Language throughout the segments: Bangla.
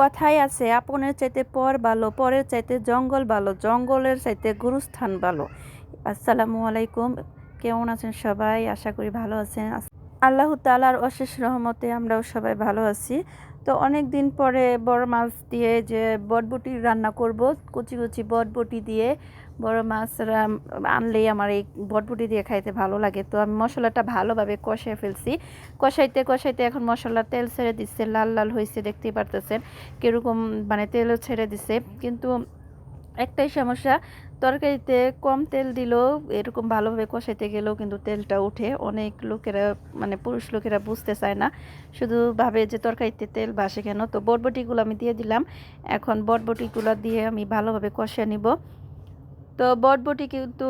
কথাই আছে, আপনের চাইতে পর ভালো, পরের চাইতে জঙ্গল ভালো, জঙ্গলের চাইতে গুরুস্থান ভালো। আসসালামু আলাইকুম, কেমন আছেন সবাই? আশা করি ভালো আছেন। আল্লাহ তালার অশেষ রহমতে আমরাও সবাই ভালো আছি। তো অনেক দিন পরে বড় মাছ দিয়ে যে বটবটি রান্না করব, কুচি কুচি বটবটি দিয়ে বড় মাছ আনলেই আমার এই বটবটি দিয়ে খাইতে ভালো লাগে। তো আমি মশলাটা ভালোভাবে কষিয়ে ফেলছি। কষাইতে কষাইতে এখন মশলা তেল ছেড়ে দিচ্ছে, লাল লাল হয়েছে দেখতেই পারতেছেন কীরকম মানে তেলও ছেড়ে দিছে। কিন্তু একটাই সমস্যা তরকারিতে কম তেল দিলেও এরকম ভালোভাবে কষাইতে গেলেও কিন্তু তেলটা উঠে। অনেক লোকেরা মানে পুরুষ লোকেরা বুঝতে চায় না। শুধু ভাবে যে তরকারিতে তেল বাসে কেন? তো বটবটিগুলো আমি দিয়ে দিলাম। এখন বটবটিগুলো দিয়ে আমি ভালোভাবে কষিয়ে নিব। তো বটবটি কিন্তু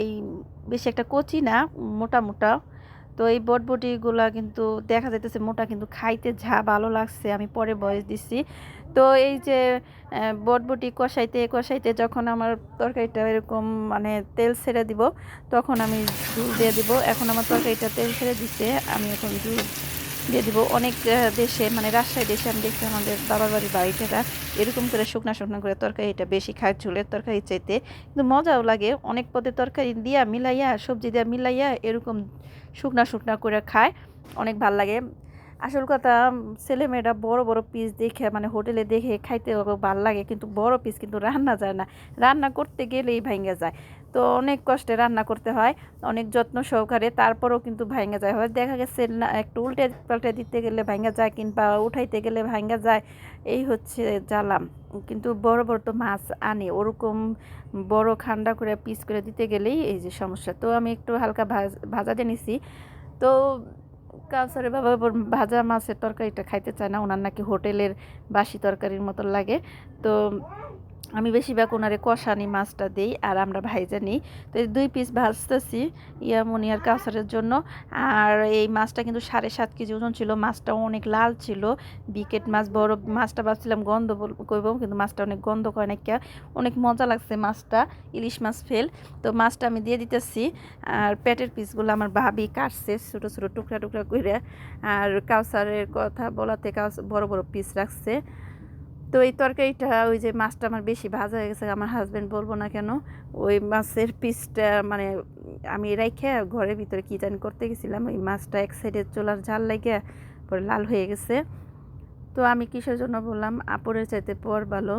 এই বেশি একটা কচি না, মোটা মোটা। তো এই বটবটিগুলা কিন্তু দেখা যাইতেছে মোটা কিন্তু খাইতে যা ভালো লাগছে, আমি পরে বয়স দিচ্ছি তো এই যে বটবটি কষাইতে কষাইতে যখন আমার তরকারিটা এরকম মানে তেল ছেড়ে দিব, তখন আমি ঝুল দিয়ে দিব। এখন আমার তরকারিটা তেল ছেড়ে দিচ্ছে আমি এখন ঝুল দিয়ে দিব। অনেক দেশে মানে রাজশাহী দেশে আমি দেখছি আমাদের বাবার বাড়ির বাড়িটা এরকম করে শুকনা শুকনা করে তরকারিটা বেশি খায় ঝোলের তরকারি চাইতে। কিন্তু মজাও লাগে, অনেক পদে তরকারি দিয়া মিলাইয়া, সবজি দিয়া মিলাইয়া এরকম শুকনা শুকনা করে খায়। অনেক ভালো লাগে। আসল কথা ছেলেমেয়েরা বড় বড় পিস দেখে মানে হোটেলে দেখে খাইতে ভালো লাগে, কিন্তু বড় পিস কিন্তু রান্না যায় না। রান্না করতে গেলেই ভাঙ্গা যায়। তো অনেক কষ্টে রান্না করতে হয়, অনেক যত্ন সহকারে, তারপরেও কিন্তু ভাঙ্গা যায়। হয় দেখা গেছে না, একটু উল্টে পাল্টে দিতে গেলে ভাঙ্গা যায়, কিংবা উঠাইতে গেলে ভাঙ্গা যায়, এই হচ্ছে জ্বালাম। কিন্তু বড় বড় তো মাছ আনে, ওরকম বড় খান্ডা করে পিস করে দিতে গেলেই এই যে সমস্যা। তো আমি একটু হালকা ভাজা দিয়ে নিছি। তো কাউসারে বাবা ভাজা মাছের তরকারিটা খাইতে চায় না। ওনার নাকি হোটেলের বাসি তরকারির মতো লাগে। তো আমি বেশিরভাগ ওনারে কষানি মাছটা দিই আর আমরা ভাইজা নিই তো এই দুই পিস ভাজতেছি ইয়ামনি আর কাউসারের জন্য। আর এই মাছটা কিন্তু সাড়ে সাত কেজি ওজন ছিল, মাছটাও অনেক লাল ছিল। বিকেট মাছ, বড় মাছটা ভাবছিলাম গন্ধ কইব, কিন্তু মাছটা অনেক গন্ধ করে না কে। অনেক মজা লাগছে মাছটা, ইলিশ মাছ ফেল। তো মাছটা আমি দিয়ে দিতেছি। আর পেটের পিসগুলো আমার ভাবি কাটছে ছোটো ছোটো টুকরা টুকরা করে আর কাউসারের কথা বলাতে কাউস, বড় বড় পিস রাখছে। তো এই তরকারিটা ওই যে মাছটা আমার বেশি ভাজা হয়ে গেছে, আমার হাজব্যান্ড বলব না কেন, ওই মাছের পিসটা মানে আমি রাইখে ঘরের ভিতরে কী জানি করতে গেছিলাম, ওই মাছটা এক সাইডে চোলার ঝাল লাগে পরে লাল হয়ে গেছে। তো আমি কিসের জন্য বললাম, আপরের চাইতে পর ভালো।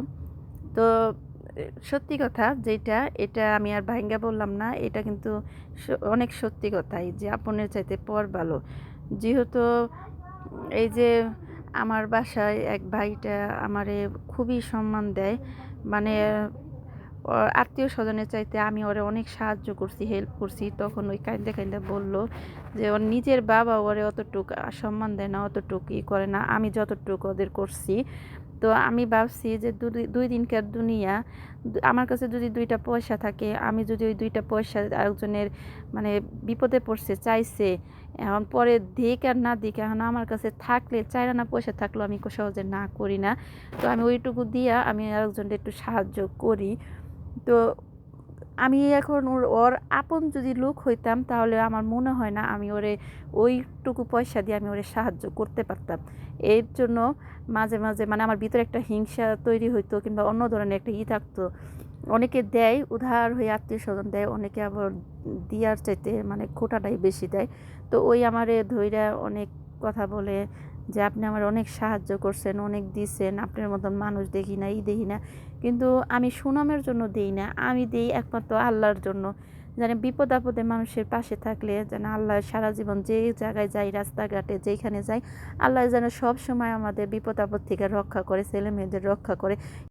তো সত্যি কথা যেটা, এটা আমি আর ভাঙ্গা বললাম না, এটা কিন্তু অনেক সত্যি কথাই যে আপনের চাইতে পর ভালো। যেহেতু এই যে আমার বাসায় এক ভাইটা আমারে খুবই সম্মান দেয়। মানে আত্মীয় স্বজনের চাইতে আমি ওরে অনেক সাহায্য করছি হেল্প করছি। তখন ওই কাইন্দে কাইন্দে বলল যে, ওর নিজের বাবা ওরে অতটুক সম্মান দেয় না অতটুকু ই করে না। আমি যতটুকু ওদের করছি তো আমি ভাবছি যে দুই দুই দিনকার দুনিয়া আমার কাছে যদি দুইটা পয়সা থাকে, আমি যদি ওই দুইটা পয়সা আরেকজনের মানে বিপদে পড়ছে, চাইছে, এখন পরে দিক আর না দিক, এখন আমার কাছে থাকলে চাইরা না পয়সা থাকলেও আমি সহজে না করি না। তো আমি ওইটুকু দিয়া আমি আরেকজনদের একটু সাহায্য করি। তো আমি এখন ওর ওর আপন যদি লোক হইতাম, তাহলে আমার মনে হয় না আমি ওরে ওইটুকু পয়সা দিয়ে আমি ওরে সাহায্য করতে পারতাম। এর জন্য মাঝে মাঝে মানে আমার ভিতরে একটা হিংসা তৈরি হইতো কিংবা অন্য ধরনের একটা ই থাকতো। অনেকে দেয়, উধার হয়ে আত্মীয় স্বজন দেয়, অনেকে আবার দিয়ার চাইতে মানে খোটাটাই বেশি দেয়। তো ওই আমারে ধৈর্য অনেক কথা বলে যে আপনি আমার অনেক সাহায্য করছেন, অনেক দিছেন, আপনার মতন মানুষ দেখি না, ই দেখি না। কিন্তু আমি সুনামের জন্য দেই না, আমি দেই একমাত্র আল্লাহর জন্য। যেন বিপদ আপদে মানুষের পাশে থাকলে, যেন আল্লাহ সারা জীবন যে জায়গায় যাই, রাস্তাঘাটে যেখানে যাই, আল্লাহ যেন সব সময় আমাদের বিপদ আপদ থেকে রক্ষা করে ছেলে মেয়েদের রক্ষা করে।